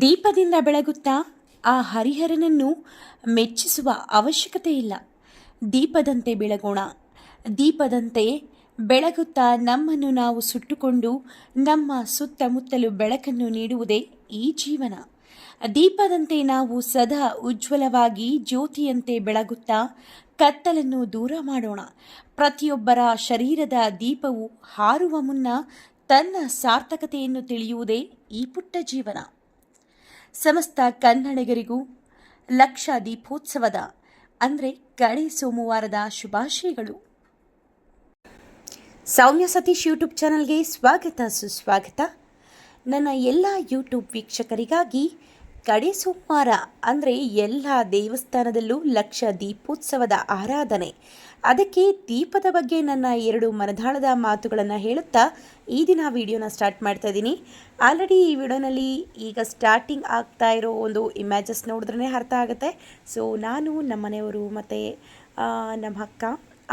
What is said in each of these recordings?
ದೀಪದಿಂದ ಬೆಳಗುತ್ತಾ ಆ ಹರಿಹರನನ್ನು ಮೆಚ್ಚಿಸುವ ಅವಶ್ಯಕತೆ ಇಲ್ಲ. ದೀಪದಂತೆ ಬೆಳಗೋಣ. ದೀಪದಂತೆ ಬೆಳಗುತ್ತಾ ನಮ್ಮನ್ನು ನಾವು ಸುಟ್ಟುಕೊಂಡು ನಮ್ಮ ಸುತ್ತಮುತ್ತಲು ಬೆಳಕನ್ನು ನೀಡುವುದೇ ಈ ಜೀವನ. ದೀಪದಂತೆ ನಾವು ಸದಾ ಉಜ್ವಲವಾಗಿ ಜ್ಯೋತಿಯಂತೆ ಬೆಳಗುತ್ತಾ ಕತ್ತಲನ್ನು ದೂರ ಮಾಡೋಣ. ಪ್ರತಿಯೊಬ್ಬರ ಶರೀರದ ದೀಪವು ಹಾರುವ ಮುನ್ನ ತನ್ನ ಸಾರ್ಥಕತೆಯನ್ನು ತಿಳಿಯುವುದೇ ಈ ಪುಟ್ಟ ಜೀವನ. ಸಮಸ್ತ ಕನ್ನಡಿಗರಿಗೂ ಲಕ್ಷ ದೀಪೋತ್ಸವದ ಅಂದರೆ ಕಡೆ ಸೋಮವಾರದ ಶುಭಾಶಯಗಳು. ಸೌಮ್ಯ ಸತೀಶ್ ಯೂಟ್ಯೂಬ್ ಚಾನಲ್ಗೆ ಸ್ವಾಗತ ಸುಸ್ವಾಗತ. ನನ್ನ ಎಲ್ಲ ಯೂಟ್ಯೂಬ್ ವೀಕ್ಷಕರಿಗಾಗಿ ಕಡೆ ಸೋಮವಾರ, ಅಂದರೆ ಎಲ್ಲ ದೇವಸ್ಥಾನದಲ್ಲೂ ಲಕ್ಷ ದೀಪೋತ್ಸವದ ಆರಾಧನೆ ಅದಕ್ಕೆ ದೀಪದ ಬಗ್ಗೆ ನನ್ನ ಎರಡು ಮನದಾಳದ ಮಾತುಗಳನ್ನು ಹೇಳುತ್ತಾ ಈ ದಿನ ವಿಡಿಯೋನ ಸ್ಟಾರ್ಟ್ ಮಾಡ್ತಾ ಇದ್ದೀನಿ. ಆಲ್ರೆಡಿ ಈ ವಿಡಿಯೋನಲ್ಲಿ ಈಗ ಸ್ಟಾರ್ಟಿಂಗ್ ಆಗ್ತಾ ಇರೋ ಒಂದು ಇಮ್ಯಾಜಸ್ ನೋಡಿದ್ರೇ ಅರ್ಥ ಆಗುತ್ತೆ. ಸೊ ನಾನು, ನಮ್ಮ ಮನೆಯವರು ಮತ್ತು ನಮ್ಮ ಅಕ್ಕ,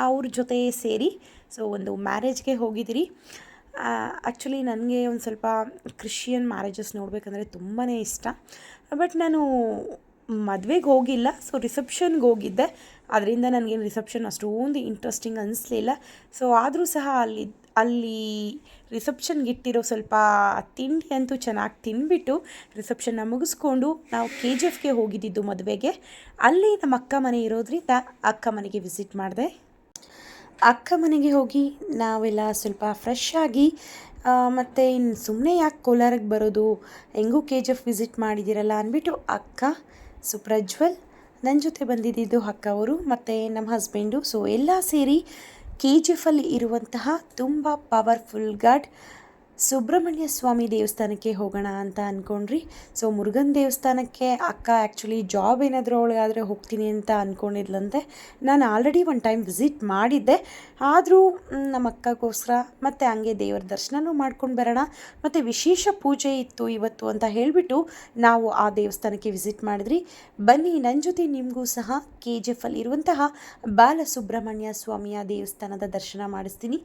ಅವ್ರ ಜೊತೆ ಸೇರಿ ಸೊ ಒಂದು ಮ್ಯಾರೇಜ್ಗೆ ಹೋಗಿದ್ದೀರಿ. ಆ್ಯಕ್ಚುಲಿ ನನಗೆ ಒಂದು ಸ್ವಲ್ಪ ಕ್ರಿಶ್ಚಿಯನ್ ಮ್ಯಾರೇಜಸ್ ನೋಡಬೇಕಂದ್ರೆ ತುಂಬಾ ಇಷ್ಟ. ಬಟ್ ನಾನು ಮದುವೆಗೆ ಹೋಗಿಲ್ಲ ಸೊ ರಿಸೆಪ್ಷನ್ಗೆ ಹೋಗಿದ್ದೆ. ಅದರಿಂದ ನನಗೇನು ರಿಸೆಪ್ಷನ್ ಅಷ್ಟೊಂದು ಇಂಟ್ರೆಸ್ಟಿಂಗ್ ಅನಿಸ್ಲಿಲ್ಲ. ಸೊ ಆದರೂ ಸಹ ಅಲ್ಲಿ ಅಲ್ಲಿ ರಿಸೆಪ್ಷನ್ಗೆ ಇಟ್ಟಿರೋ ಸ್ವಲ್ಪ ತಿಂಡಿ ಅಂತೂ ಚೆನ್ನಾಗಿ ತಿಂದ್ಬಿಟ್ಟು ರಿಸೆಪ್ಷನ್ನ ಮುಗಿಸ್ಕೊಂಡು ನಾವು ಕೆ ಜಿ ಎಫ್ಗೆ ಹೋಗಿದ್ದಿದ್ದು ಮದುವೆಗೆ. ಅಲ್ಲಿ ನಮ್ಮ ಅಕ್ಕ ಮನೆ ಇರೋದ್ರಿಂದ ಅಕ್ಕ ಮನೆಗೆ ವಿಸಿಟ್ ಮಾಡಿದೆ. ಅಕ್ಕ ಮನೆಗೆ ಹೋಗಿ ನಾವೆಲ್ಲ ಸ್ವಲ್ಪ ಫ್ರೆಶ್ ಆಗಿ ಮತ್ತು ಇನ್ನು ಸುಮ್ಮನೆ ಯಾಕೆ ಕೋಲಾರಕ್ಕೆ ಬರೋದು, ಹೆಂಗೂ ಕೆ ಜಿ ಎಫ್ ವಿಸಿಟ್ ಮಾಡಿದ್ದೀರಲ್ಲ ಅಂದ್ಬಿಟ್ಟು ಅಕ್ಕ ಸೊ ಪ್ರಜ್ವಲ್ ನನ್ನ ಜೊತೆ ಬಂದಿದ್ದಿದ್ದು ಅಕ್ಕ ಅವರು ಮತ್ತು ನಮ್ಮ ಹಸ್ಬೆಂಡು. ಸೊ ಎಲ್ಲ ಸೇರಿ ಕೆ ಜಿ ಎಫಲ್ಲಿ ಇರುವಂತಹ ತುಂಬ ಪವರ್ಫುಲ್ ಗಾಡ್ ಸುಬ್ರಹ್ಮಣ್ಯ ಸ್ವಾಮಿ ದೇವಸ್ಥಾನಕ್ಕೆ ಹೋಗೋಣ ಅಂತ ಅಂದ್ಕೊಂಡ್ರಿ ಸೊ ಮುರುಗನ್ ದೇವಸ್ಥಾನಕ್ಕೆ, ಅಕ್ಕ ಆ್ಯಕ್ಚುಲಿ ಜಾಬ್ ಏನಾದರೂ ಒಳಗಾದರೆ ಹೋಗ್ತೀನಿ ಅಂತ ಅಂದ್ಕೊಂಡಿದ್ಲಂತೆ ನಾನು ಆಲ್ರೆಡಿ ಒಂದು ಟೈಮ್ ವಿಸಿಟ್ ಮಾಡಿದ್ದೆ. ಆದರೂ ನಮ್ಮ ಅಕ್ಕಗೋಸ್ಕರ ಮತ್ತು ಹಂಗೆ ದೇವರ ದರ್ಶನವೂ ಮಾಡ್ಕೊಂಡು ಬರೋಣ. ಮತ್ತು ವಿಶೇಷ ಪೂಜೆ ಇತ್ತು ಇವತ್ತು ಅಂತ ಹೇಳಿಬಿಟ್ಟು ನಾವು ಆ ದೇವಸ್ಥಾನಕ್ಕೆ ವಿಸಿಟ್ ಮಾಡಿದ್ರಿ. ಬನ್ನಿ ನನ್ನ ಜೊತೆ ನಿಮಗೂ ಸಹ ಕೆ ಜಿ ಎಫಲ್ಲಿ ಇರುವಂತಹ ಬಾಲಸುಬ್ರಹ್ಮಣ್ಯ ಸ್ವಾಮಿಯ ದೇವಸ್ಥಾನದ ದರ್ಶನ ಮಾಡಿಸ್ತೀನಿ.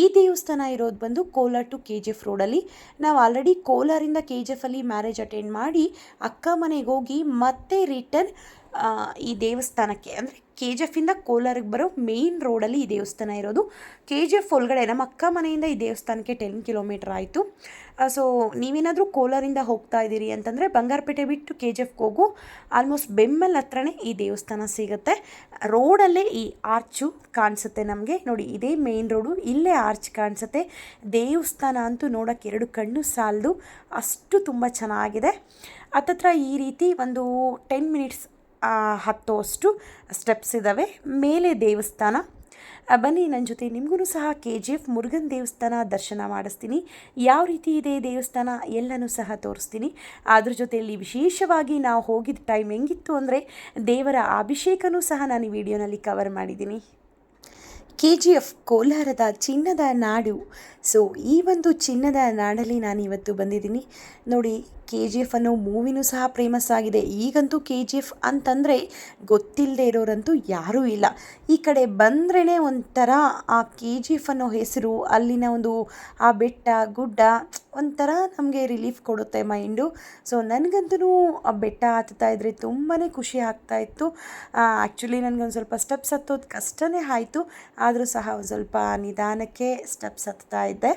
ಈ ದೇವಸ್ಥಾನ ಇರೋದು ಬಂದು Kolar to K G F ರೋಡಲ್ಲಿ ನಾವು ಆಲ್ರೆಡಿ ಕೋಲಾರಿಂದ ಕೆ ಜಿ ಎಫಲ್ಲಿ ಮ್ಯಾರೇಜ್ ಅಟೆಂಡ್ ಮಾಡಿ ಅಕ್ಕ ಮನೆಗೆ ಹೋಗಿ ಮತ್ತೆ ರಿಟರ್ನ್ ಈ ದೇವಸ್ಥಾನಕ್ಕೆ. ಅಂದರೆ ಕೆ ಜಿ ಎಫಿಂದ ಕೋಲಾರಿಗೆ ಬರೋ ಮೇಯ್ನ್ ರೋಡಲ್ಲಿ ಈ ದೇವಸ್ಥಾನ ಇರೋದು. ಕೆ ಜಿ ಎಫ್ ಒಳಗಡೆ ನಮ್ಮ ಅಕ್ಕ ಮನೆಯಿಂದ ಈ ದೇವಸ್ಥಾನಕ್ಕೆ ಟೆನ್ ಕಿಲೋಮೀಟರ್ ಆಯಿತು. ಸೊ ನೀವೇನಾದರೂ ಕೋಲಾರಿಂದ ಹೋಗ್ತಾ ಇದ್ದೀರಿ ಅಂತಂದರೆ ಬಂಗಾರಪೇಟೆ ಬಿಟ್ಟು ಕೆ ಜಿ ಎಫ್ ಹೋಗು. ಆಲ್ಮೋಸ್ಟ್ ಬೆಮ್ಮಲ್ ಹತ್ರನೇ ಈ ದೇವಸ್ಥಾನ ಸಿಗುತ್ತೆ. ರೋಡಲ್ಲೇ ಈ ಆರ್ಚು ಕಾಣಿಸುತ್ತೆ ನಮಗೆ. ನೋಡಿ, ಇದೇ ಮೇನ್ ರೋಡು ಇಲ್ಲೇ ಆರ್ಚ್ ಕಾಣಿಸುತ್ತೆ. ದೇವಸ್ಥಾನ ಅಂತೂ ನೋಡೋಕ್ಕೆ ಎರಡು ಕಣ್ಣು ಸಾಲದು. ಅಷ್ಟು ತುಂಬ ಚೆನ್ನಾಗಿದೆ. ಹತ್ತತ್ರ ಈ ರೀತಿ ಒಂದು ಟೆನ್ ಮಿನಿಟ್ಸ್ ಹತ್ತೋಷ್ಟು ಸ್ಟೆಪ್ಸ್ ಇದ್ದಾವೆ ಮೇಲೆ ದೇವಸ್ಥಾನ. ಬನ್ನಿ ನನ್ನ ಜೊತೆ ನಿಮಗೂ ಸಹ ಕೆ ಜಿ ಎಫ್ ಮುರುಗನ್ ದೇವಸ್ಥಾನ ದರ್ಶನ ಮಾಡಿಸ್ತೀನಿ. ಯಾವ ರೀತಿ ಇದೆ ದೇವಸ್ಥಾನ ಎಲ್ಲನೂ ಸಹ ತೋರಿಸ್ತೀನಿ. ಅದ್ರ ಜೊತೆಯಲ್ಲಿ ವಿಶೇಷವಾಗಿ ನಾವು ಹೋಗಿದ್ದ ಟೈಮ್ ಹೆಂಗಿತ್ತು ಅಂದರೆ ದೇವರ ಅಭಿಷೇಕನೂ ಸಹ ನಾನು ಈ ವಿಡಿಯೋನಲ್ಲಿ ಕವರ್ ಮಾಡಿದ್ದೀನಿ. ಕೆ ಜಿ ಎಫ್ ಕೋಲಾರದ ಚಿನ್ನದ ನಾಡು. ಸೊ ಈ ಒಂದು ಚಿನ್ನದ ನಾಡಲ್ಲಿ ನಾನು ಇವತ್ತು ಬಂದಿದ್ದೀನಿ. ನೋಡಿ ಕೆ ಜಿ ಎಫ್ ಅನ್ನೋ ಮೂವಿನೂ ಸಹ ಫೇಮಸ್ ಆಗಿದೆ. ಈಗಂತೂ ಕೆ ಜಿ ಎಫ್ ಅಂತಂದರೆ ಗೊತ್ತಿಲ್ಲದೆ ಇರೋರಂತೂ ಯಾರೂ ಇಲ್ಲ. ಈ ಕಡೆ ಬಂದ್ರೇ ಒಂಥರ ಆ ಕೆ ಜಿ ಎಫ್ ಅನ್ನೋ ಹೆಸರು, ಅಲ್ಲಿನ ಒಂದು ಆ ಬೆಟ್ಟ, ಗುಡ್ಡ, ಒಂಥರ ನಮಗೆ ರಿಲೀಫ್ ಕೊಡುತ್ತೆ ಮೈಂಡು ಸೊ ನನಗಂತೂ ಆ ಬೆಟ್ಟ ಹತ್ತುತ್ತಾ ಇದ್ದರೆ ತುಂಬಾ ಖುಷಿ ಆಗ್ತಾ ಇತ್ತು. ಆ್ಯಕ್ಚುಲಿ ನನಗೊಂದು ಸ್ವಲ್ಪ ಸ್ಟೆಪ್ಸ್ ಹತ್ತೋದು ಕಷ್ಟನೇ ಆಯಿತು. ಆದರೂ ಸಹ ಸ್ವಲ್ಪ ನಿಧಾನಕ್ಕೆ ಸ್ಟೆಪ್ಸ್ ಹತ್ತಾ ಇದ್ದೆ.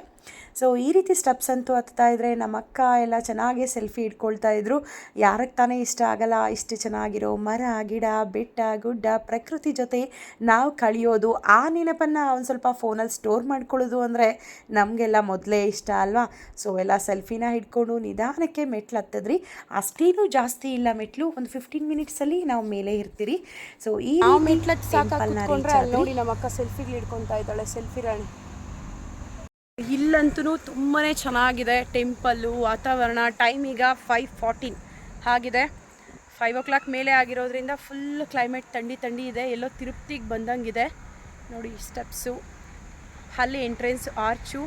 ಸೊ ಈ ರೀತಿ ಸ್ಟೆಪ್ಸ್ ಅಂತೂ ಹತ್ತಾ ಇದ್ದರೆ ನಮ್ಮ ಅಕ್ಕ ಎಲ್ಲ ಚೆನ್ನಾಗಿ ಸೆಲ್ಫಿ ಇಟ್ಕೊಳ್ತಾ ಇದ್ರು. ಯಾರಕ್ಕೆ ತಾನೇ ಇಷ್ಟ ಆಗಲ್ಲ ಇಷ್ಟು ಚೆನ್ನಾಗಿರೋ ಮರ ಗಿಡ ಬೆಟ್ಟ ಗುಡ್ಡ ಪ್ರಕೃತಿ ಜೊತೆ ನಾವು ಕಳಿಯೋದು ಆ ನೆನಪನ್ನು ಒಂದು ಸ್ವಲ್ಪ ಫೋನಲ್ಲಿ ಸ್ಟೋರ್ ಮಾಡ್ಕೊಳ್ಳೋದು ಅಂದರೆ ನಮಗೆಲ್ಲ ಮೊದಲೇ ಇಷ್ಟ ಅಲ್ವಾ? ಸೊ ಎಲ್ಲ ಸೆಲ್ಫಿನ ಹಿಡ್ಕೊಂಡು ನಿಧಾನಕ್ಕೆ ಮೆಟ್ಲು ಹತ್ತದ್ರಿ. ಅಷ್ಟೇನು ಜಾಸ್ತಿ ಇಲ್ಲ ಮೆಟ್ಲು ಒಂದು ಫಿಫ್ಟೀನ್ ಮಿನಿಟ್ಸಲ್ಲಿ ನಾವು ಮೇಲೆ ಇರ್ತೀರಿ. ಸೊ ಈ ಮೆಟ್ಲ ನೋಡಿ ನಮ್ಮ ಅಕ್ಕ ಸೆಲ್ಫಿಗಳು ಹಿಡ್ಕೊತಾ ಇದ್ದಾಳೆ ಸೆಲ್ಫಿ ರಾಣಿ ಇಲ್ಲಂತೂ ತುಂಬಾ ಚೆನ್ನಾಗಿದೆ ಟೆಂಪಲ್ಲು, ವಾತಾವರಣ ಟೈಮ್ ಈಗ ಫೈವ್ ಫಾರ್ಟೀನ್ ಆಗಿದೆ. ಫೈವ್ ಓ ಕ್ಲಾಕ್ ಮೇಲೆ ಆಗಿರೋದ್ರಿಂದ ಫುಲ್ ಕ್ಲೈಮೇಟ್ ತಂಡಿ ತಂಡಿ ಇದೆ, ಎಲ್ಲೋ ತಿರುಪ್ತಿಗೆ ಬಂದಂಗಿದೆ. ನೋಡಿ ಸ್ಟೆಪ್ಸು ಅಲ್ಲಿ ಎಂಟ್ರೆನ್ಸ್ ಆರ್ಚು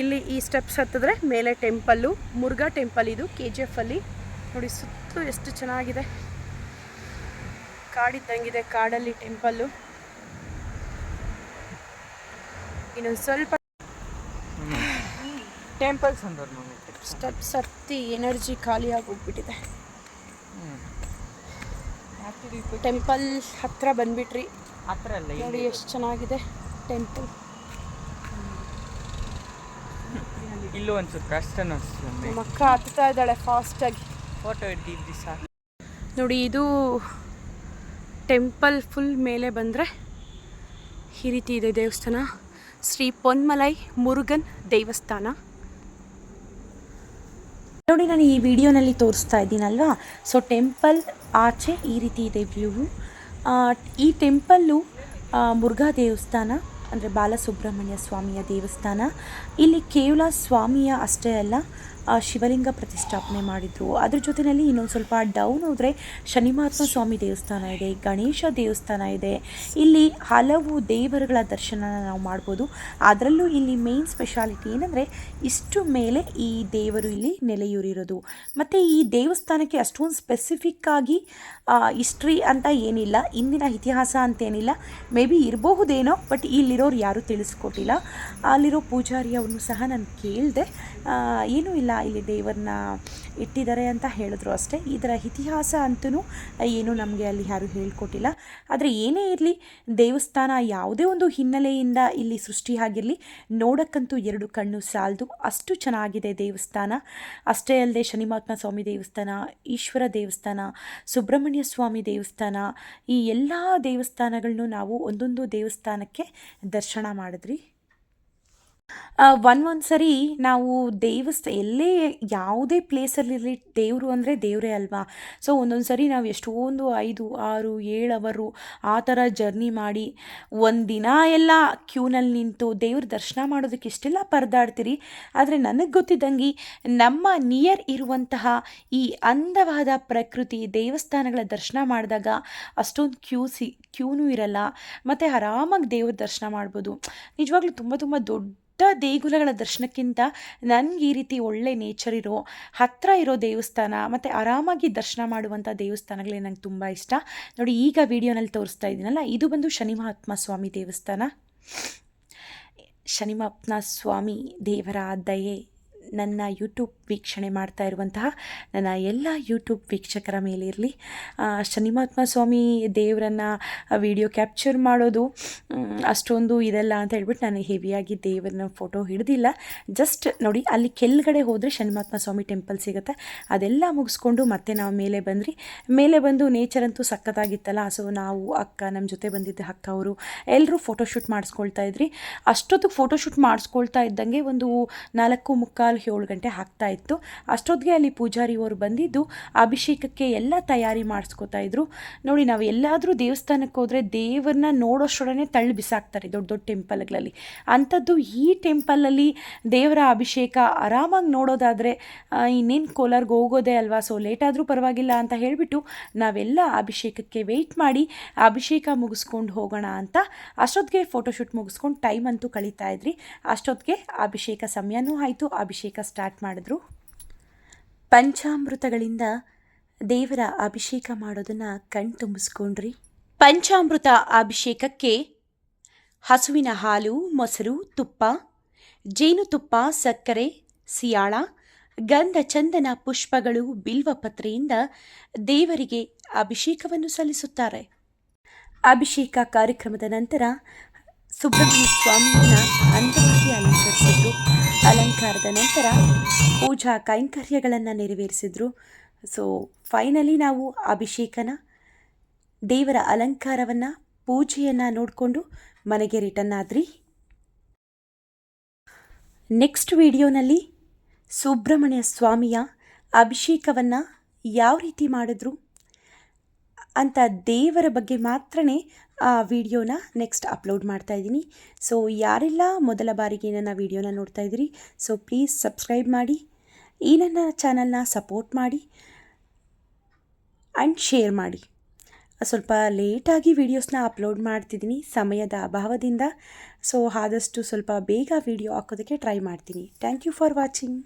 ಇಲ್ಲಿ ಈ ಸ್ಟೆಪ್ಸ್ ಹತ್ತಿದ್ರೆ ಮೇಲೆ ಟೆಂಪಲ್ಲು ಮುರುಘಾ ಟೆಂಪಲ್ ಇದು ಕೆ ಜಿ ಎಫಲ್ಲಿ ನೋಡಿ ಸುತ್ತು ಎಷ್ಟು ಚೆನ್ನಾಗಿದೆ. ಕಾಡಿದ್ದಂಗಿದೆ ಕಾಡಲ್ಲಿ ಟೆಂಪಲ್ಲು ಇನ್ನೊಂದು ಸ್ವಲ್ಪ ಟೆಂಪಲ್ ಸಂದರ್ಭ ಸ್ಟೆಪ್ಸ್ ಹತ್ತಿ ಎನರ್ಜಿ ಖಾಲಿಯಾಗಿ ಹೋಗ್ಬಿಟ್ಟಿದೆ ಟೆಂಪಲ್ ಹತ್ರ ಬಂದ್ಬಿಟ್ರಿ. ಹತ್ರ ಅಲ್ಲ ನೋಡಿ ಎಷ್ಟು ಚೆನ್ನಾಗಿದೆ ಟೆಂಪಲ್ ಇಲ್ಲೂ ಒಂಚೂರು ಕಷ್ಟ ಮಕ್ಕ ನಮ್ಮ ಅಕ್ಕ ಹತ್ತಾ ಇದ್ದಾಳೆ ಫಾಸ್ಟಾಗಿ ಫೋಟೋ ಹಿಡ್ದಿದ್ದು ಸರ್ ನೋಡಿ ಇದು ಟೆಂಪಲ್ ಫುಲ್ ಮೇಲೆ ಬಂದರೆ ಈ ರೀತಿ ಇದೆ ದೇವಸ್ಥಾನ. ಶ್ರೀ ಪೊನ್ಮಲೈ ಮುರುಗನ್ ದೇವಸ್ಥಾನ. ನೋಡಿ, ನಾನು ಈ ವಿಡಿಯೋನಲ್ಲಿ ತೋರಿಸ್ತಾ ಇದ್ದೀನಲ್ವಾ? ಸೊ ಟೆಂಪಲ್ ಆಚೆ ಈ ರೀತಿ ಇದೆ ವ್ಯೂ. ಈ ಟೆಂಪಲ್ಲು ಮುರುಘಾ ದೇವಸ್ಥಾನ. ಅಂದರೆ ಬಾಲಸುಬ್ರಹ್ಮಣ್ಯ ಸ್ವಾಮಿಯ ದೇವಸ್ಥಾನ. ಇಲ್ಲಿ ಕೇವಲ ಸ್ವಾಮಿಯ ಅಷ್ಟೇ ಅಲ್ಲ ಶಿವಲಿಂಗ ಪ್ರತಿಷ್ಠಾಪನೆ ಮಾಡಿದರು. ಅದ್ರ ಜೊತೆಯಲ್ಲಿ ಇನ್ನೊಂದು ಸ್ವಲ್ಪ ಡೌನ್ ಹೋದರೆ ಶನಿಮಹಾತ್ಮ ಸ್ವಾಮಿ ದೇವಸ್ಥಾನ ಇದೆ, ಗಣೇಶ ದೇವಸ್ಥಾನ ಇದೆ. ಇಲ್ಲಿ ಹಲವು ದೇವರುಗಳ ದರ್ಶನ ನಾವು ಮಾಡ್ಬೋದು. ಅದರಲ್ಲೂ ಇಲ್ಲಿ ಮೇನ್ ಸ್ಪೆಷಾಲಿಟಿ ಏನಂದರೆ ಇಷ್ಟು ಮೇಲೆ ಈ ದೇವರು ಇಲ್ಲಿ ನೆಲೆಯೂರಿರೋದು. ಮತ್ತು ಈ ದೇವಸ್ಥಾನಕ್ಕೆ ಅಷ್ಟೊಂದು ಸ್ಪೆಸಿಫಿಕ್ ಆಗಿ ಹಿಸ್ಟ್ರಿ ಅಂತ ಏನಿಲ್ಲ, ಇಂದಿನ ಇತಿಹಾಸ ಅಂತೇನಿಲ್ಲ ಮೇ ಬಿ ಇರಬಹುದೇನೋ ಬಟ್ ಇಲ್ಲಿರೋರು ಯಾರೂ ತಿಳಿಸ್ಕೊಟ್ಟಿಲ್ಲ. ಅಲ್ಲಿರೋ ಪೂಜಾರಿ ಅವ್ರನ್ನೂ ಸಹ ನಾನು ಕೇಳಿದೆ. ಏನೂ ಇಲ್ಲ, ಇಲ್ಲಿ ದೇವರನ್ನ ಇಟ್ಟಿದ್ದಾರೆ ಅಂತ ಹೇಳಿದ್ರು ಅಷ್ಟೇ. ಇದರ ಇತಿಹಾಸ ಅಂತೂ ಏನು ನಮಗೆ ಅಲ್ಲಿ ಯಾರೂ ಹೇಳ್ಕೊಟ್ಟಿಲ್ಲ. ಆದರೆ ಏನೇ ಇರಲಿ, ದೇವಸ್ಥಾನ ಯಾವುದೇ ಒಂದು ಹಿನ್ನೆಲೆಯಿಂದ ಇಲ್ಲಿ ಸೃಷ್ಟಿಯಾಗಿರಲಿ, ನೋಡೋಕ್ಕಂತೂ ಎರಡು ಕಣ್ಣು ಸಾಲದು. ಅಷ್ಟು ಚೆನ್ನಾಗಿದೆ ದೇವಸ್ಥಾನ. ಅಷ್ಟೇ ಅಲ್ಲದೆ ಶನಿಮಹಾತ್ಮ ಸ್ವಾಮಿ ದೇವಸ್ಥಾನ, ಈಶ್ವರ ದೇವಸ್ಥಾನ, ಸುಬ್ರಹ್ಮಣ್ಯ ಸ್ವಾಮಿ ದೇವಸ್ಥಾನ, ಈ ಎಲ್ಲ ದೇವಸ್ಥಾನಗಳನ್ನು ನಾವು ಒಂದೊಂದು ದೇವಸ್ಥಾನಕ್ಕೆ ದರ್ಶನ ಮಾಡಿದ್ರಿ? ಒಂದು ಒಂದು ಸರಿ ನಾವು ದೇವಸ್ಥ, ಎಲ್ಲೇ ಯಾವುದೇ ಪ್ಲೇಸಲ್ಲಿರಲಿ ದೇವರು ಅಂದರೆ ದೇವರೇ ಅಲ್ವಾ? ಸೊ ಒಂದೊಂದು ಸರಿ ನಾವು ಎಷ್ಟೊಂದು ಐದು, ಆರು, ಏಳು ಅವರು ಆ ಥರ ಜರ್ನಿ ಮಾಡಿ ಒಂದು ದಿನ ಎಲ್ಲ ಕ್ಯೂನಲ್ಲಿ ನಿಂತು ದೇವ್ರ ದರ್ಶನ ಮಾಡೋದಕ್ಕೆ ಇಷ್ಟೆಲ್ಲ ಪರದಾಡ್ತೀರಿ. ಆದರೆ ನನಗೆ ಗೊತ್ತಿದ್ದಂಗೆ ನಮ್ಮ ನಿಯರ್ ಇರುವಂತಹ ಈ ಅಂದವಾದ ಪ್ರಕೃತಿ ದೇವಸ್ಥಾನಗಳ ದರ್ಶನ ಮಾಡಿದಾಗ ಅಷ್ಟೊಂದು ಕ್ಯೂ ಸಿ ಕ್ಯೂನೂ ಇರಲ್ಲ. ಮತ್ತು ಆರಾಮಾಗಿ ದೇವ್ರ ದರ್ಶನ ಮಾಡ್ಬೋದು. ನಿಜವಾಗ್ಲೂ ತುಂಬ ತುಂಬ ದೊಡ್ಡ ದೇಗುಲಗಳ ದರ್ಶನಕ್ಕಿಂತ ನನಗೆ ಈ ರೀತಿ ಒಳ್ಳೆ ನೇಚರ್ ಇರೋ ಹತ್ತಿರ ಇರೋ ದೇವಸ್ಥಾನ ಮತ್ತು ಆರಾಮಾಗಿ ದರ್ಶನ ಮಾಡುವಂಥ ದೇವಸ್ಥಾನಗಳೇ ನಂಗೆ ತುಂಬ ಇಷ್ಟ. ನೋಡಿ, ಈಗ ವಿಡಿಯೋನಲ್ಲಿ ತೋರಿಸ್ತಾ ಇದ್ದೀನಲ್ಲ, ಇದು ಬಂದು ಶನಿ ಮಹಾತ್ಮ ಸ್ವಾಮಿ ದೇವಸ್ಥಾನ. ಶನಿ ಸ್ವಾಮಿ ದೇವರ ದಯೆ. ನನ್ನ ಯೂಟ್ಯೂಬ್ ವೀಕ್ಷಣೆ ಮಾಡ್ತಾ ಇರುವಂತಹ ನನ್ನ ಎಲ್ಲ ಯೂಟ್ಯೂಬ್ ವೀಕ್ಷಕರ ಮೇಲಿರಲಿ ಶನಿ ಮಹಾತ್ಮ ಸ್ವಾಮಿ ದೇವರನ್ನು ವಿಡಿಯೋ ಕ್ಯಾಪ್ಚರ್ ಮಾಡೋದು ಅಷ್ಟೊಂದು ಇದೆಲ್ಲ ಅಂತ ಹೇಳ್ಬಿಟ್ಟು ನಾನು ಹೆವಿಯಾಗಿ ದೇವರನ್ನ ಫೋಟೋ ಹಿಡಿದಿಲ್ಲ. ಜಸ್ಟ್ ನೋಡಿ, ಅಲ್ಲಿ ಕೆಳಗಡೆ ಹೋದರೆ ಶನಿ ಮಹಾತ್ಮ ಸ್ವಾಮಿ ಟೆಂಪಲ್ ಸಿಗುತ್ತೆ. ಅದೆಲ್ಲ ಮುಗಿಸ್ಕೊಂಡು ಮತ್ತೆ ನಾವು ಮೇಲೆ ಬಂದ್ರಿ. ಮೇಲೆ ಬಂದು ನೇಚರ್ ಅಂತೂ ಸಖತ್ತಾಗಿತ್ತಲ್ಲ ಸೊ ನಾವು ಅಕ್ಕ ನಮ್ಮ ಜೊತೆ ಬಂದಿದ್ದ ಅಕ್ಕ ಅವರು ಎಲ್ಲರೂ ಫೋಟೋಶೂಟ್ ಮಾಡಿಸ್ಕೊಳ್ತಾ ಇದ್ರಿ. ಅಷ್ಟೊತ್ತಿಗೆ ಫೋಟೋಶೂಟ್ ಮಾಡಿಸ್ಕೊಳ್ತಾ ಇದ್ದಂಗೆ ಒಂದು ನಾಲ್ಕು ಮುಕ್ಕಾಲು ಏಳು ಗಂಟೆ ಆಗ್ತಾ ಇತ್ತು. ಅಷ್ಟೊತ್ತಿಗೆ ಅಲ್ಲಿ ಪೂಜಾರಿ ಅವರು ಬಂದಿದ್ದು ಅಭಿಷೇಕಕ್ಕೆ ಎಲ್ಲ ತಯಾರಿ ಮಾಡಿಸ್ಕೋತಾ ಇದ್ರು. ನೋಡಿ, ನಾವು ಎಲ್ಲಾದರೂ ದೇವಸ್ಥಾನಕ್ಕೆ ಹೋದರೆ ದೇವರನ್ನ ನೋಡೋಷ್ಟೊಡನೆ ತಳ್ಳಿ ಬಿಸಾಕ್ತಾರೆ ದೊಡ್ಡ ದೊಡ್ಡ ಟೆಂಪಲ್ಗಳಲ್ಲಿ. ಅಂಥದ್ದು ಈ ಟೆಂಪಲಲ್ಲಿ ದೇವರ ಅಭಿಷೇಕ ಆರಾಮಾಗಿ ನೋಡೋದಾದರೆ ಇನ್ನೇನು ಕೋಲಾರ್ಗೆ ಹೋಗೋದೇ ಅಲ್ವಾ? ಸೊ ಲೇಟ್ ಆದರೂ ಪರವಾಗಿಲ್ಲ ಅಂತ ಹೇಳಿಬಿಟ್ಟು ನಾವೆಲ್ಲ ಅಭಿಷೇಕಕ್ಕೆ ವೆಯ್ಟ್ ಮಾಡಿ ಅಭಿಷೇಕ ಮುಗಿಸ್ಕೊಂಡು ಹೋಗೋಣ ಅಂತ ಅಷ್ಟೊತ್ತಿಗೆ ಫೋಟೋಶೂಟ್ ಮುಗಿಸ್ಕೊಂಡು ಟೈಮ್ ಅಂತೂ ಕಳೀತಾ ಇದ್ರಿ. ಅಷ್ಟೊತ್ತಿಗೆ ಅಭಿಷೇಕ ಸಮಯನೂ ಆಯಿತು, ಅಭಿಷೇಕ ಸ್ಟಾರ್ಟ್ ಮಾಡಿದ್ರು. ಪಂಚಾಮೃತಗಳಿಂದ ದೇವರ ಅಭಿಷೇಕ ಮಾಡೋದನ್ನು ಕಣ್ತುಂಬಿಸ್ಕೊಂಡ್ರಿ ಪಂಚಾಮೃತ ಅಭಿಷೇಕಕ್ಕೆ ಹಸುವಿನ ಹಾಲು, ಮೊಸರು, ತುಪ್ಪ, ಜೇನುತುಪ್ಪ, ಸಕ್ಕರೆ, ಸಿಯಾಳ ಗಂಧ ಚಂದನ ಪುಷ್ಪಗಳು ಬಿಲ್ವಪತ್ರೆಯಿಂದ ದೇವರಿಗೆ ಅಭಿಷೇಕವನ್ನು ಸಲ್ಲಿಸುತ್ತಾರೆ. ಅಭಿಷೇಕ ಕಾರ್ಯಕ್ರಮದ ನಂತರ ಸುಬ್ರಹ್ಮಣ್ಯ ಸ್ವಾಮಿಯನ್ನ ಅಂದವಾಗಿ ಅಲಂಕರಿಸಿದ್ರು. ಅಲಂಕಾರದ ನಂತರ ಪೂಜಾ ಕೈಂಕರ್ಯಗಳನ್ನು ನೆರವೇರಿಸಿದ್ರು. ಸೊ ಫೈನಲಿ ನಾವು ಅಭಿಷೇಕನ, ದೇವರ ಅಲಂಕಾರವನ್ನು, ಪೂಜೆಯನ್ನು ನೋಡಿಕೊಂಡು ಮನೆಗೆ ರಿಟರ್ನ್ ಆದ್ರಿ. ನೆಕ್ಸ್ಟ್ ವಿಡಿಯೋನಲ್ಲಿ ಸುಬ್ರಹ್ಮಣ್ಯ ಸ್ವಾಮಿಯ ಅಭಿಷೇಕವನ್ನು ಯಾವ ರೀತಿ ಮಾಡಿದ್ರು ಅಂತ ದೇವರ ಬಗ್ಗೆ ಮಾತ್ರನೇ ವಿಡಿಯೋನ ನೆಕ್ಸ್ಟ್ ಅಪ್ಲೋಡ್ ಮಾಡ್ತಾ ಇದ್ದೀನಿ. ಸೊ ಯಾರೆಲ್ಲ ಮೊದಲ ಬಾರಿಗೆ ನನ್ನ ವಿಡಿಯೋನ ನೋಡ್ತಾ ಇದ್ದೀರಿ ಸೊ ಪ್ಲೀಸ್ ಸಬ್ಸ್ಕ್ರೈಬ್ ಮಾಡಿ, ಈ ನನ್ನ ಚಾನಲ್ನ ಸಪೋರ್ಟ್ ಮಾಡಿ ಆ್ಯಂಡ್ ಶೇರ್ ಮಾಡಿ. ಸ್ವಲ್ಪ ಲೇಟಾಗಿ ವೀಡಿಯೋಸ್ನ ಅಪ್ಲೋಡ್ ಮಾಡ್ತಿದ್ದೀನಿ, ಸಮಯದ ಅಭಾವದಿಂದ. ಸೊ ಆದಷ್ಟು ಸ್ವಲ್ಪ ಬೇಗ ವೀಡಿಯೋ ಹಾಕೋದಕ್ಕೆ ಟ್ರೈ ಮಾಡ್ತೀನಿ. Thank you for watching